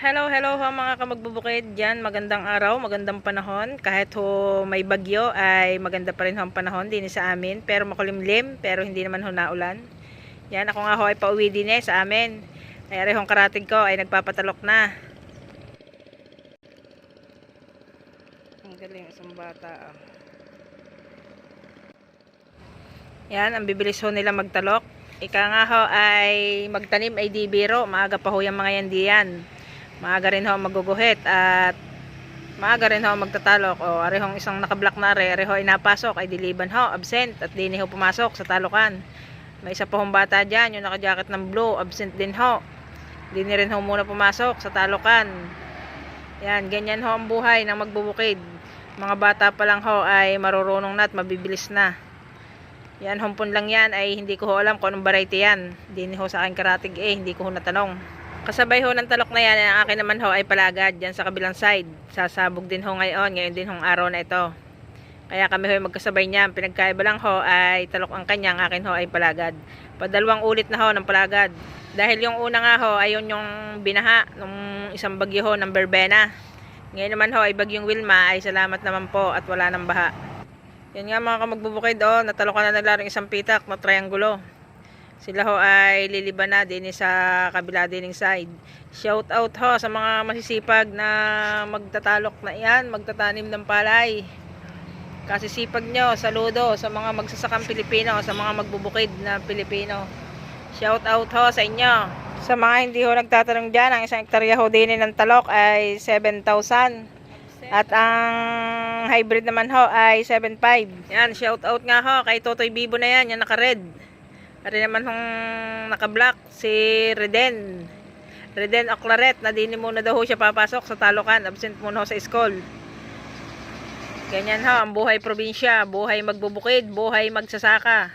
Hello, hello ho mga kamagbubukid dyan. Magandang araw, magandang panahon. Kahit ho may bagyo ay maganda pa rin ho ang panahon din sa amin. Pero makulimlim, pero hindi naman ho naulan. Yan, ako nga ho ay pauwi din eh sa amin. Ay arehong karating ko ay nagpapatalok na. Ang galing isang bata. ah. Yan, ang bibilis ho nila magtalok. Ika nga ho ay magtanim ay di biro. Maaga pa ho yung mga yan diyan. Maaga rin ho maguguhit at maaga rin ho magtatalok. O arehong isang nakablock na are, areho ay napasok ay diliban ho, absent at di ni ho pumasok sa talokan. May isa pa hong bata dyan, yung nakajacket ng blue, absent din ho. Di ni rin ho muna pumasok sa talokan. Yan, ganyan ho ang buhay ng magbubukid. Mga bata pa lang ho ay marurunong na at mabibilis na. Yan, humpon lang yan ay hindi ko ho alam kung anong variety yan. Hindi ho sa akin karatig eh, hindi ko ho natanong. Kasabay ho ng talok na yan, ang akin naman ho ay palagad dyan sa kabilang side. Sasabog din ho ngayon, ngayon din hong araw na ito. Kaya kami ho ay magkasabay niyan. Pinagkaiba lang ho ay talok ang kanya, ang akin ho ay palagad. Padalawang ulit na ho ng palagad. Dahil yung una nga ho ay yun yung binaha nung isang bagyo ho ng Berbena. Ngayon naman ho ay bagyong Wilma ay salamat naman po at wala nang baha. Yan nga mga kamagbubukid oh, natalokan na nila rin isang pitak na triangulo. Sila ho ay liliban na din sa kabila dining side. Shout out ho sa mga masisipag na magtatalok na yan, magtatanim ng palay. Kasisipag nyo, saludo sa mga magsasakang Pilipino, sa mga magbubukid na Pilipino. Shout out ho sa inyo. Sa mga hindi ho nagtatanong dyan, ang isang hektarya ho din ng talok ay 7,000. At ang hybrid naman ho ay 7.5. Yan, shout out nga ho kay Totoy Bibo na yan, yung naka-red. Ari naman hong naka-black, si Reden. Reden Oclaret, na din muna daw ho siya papasok sa Talokan, absent muna ho sa school. Ganyan ho, ang buhay probinsya, buhay magbubukid, buhay magsasaka.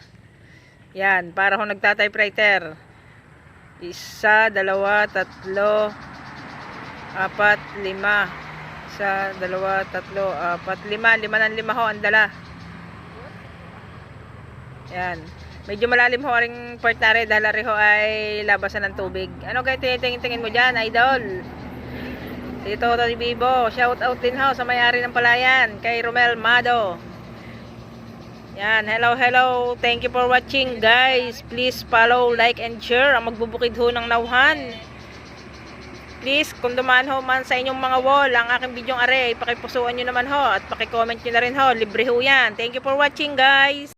Yan, para ho nagta-typewriter. Isa, dalawa, tatlo, apat, lima. Isa, dalawa, tatlo, apat, lima. Lima ng lima ho ang dala. Yan. Medyo malalim ho ring part na rin dahil ho ay labasan ng tubig. Ano kayo tinitingin-tingin mo dyan, idol? Dito to ni Bibo. Shout out din ho sa may-ari ng palayan, kay Romel Mado. Yan, hello, hello. Thank you for watching, guys. Please follow, like, and share ang magbubukid ho ng nauhan. Please, kung dumaan ho man sa inyong mga wall ang aking bidyong are, pakipusuan nyo naman ho at pakicomment nyo na rin ho. Libre ho yan. Thank you for watching, guys.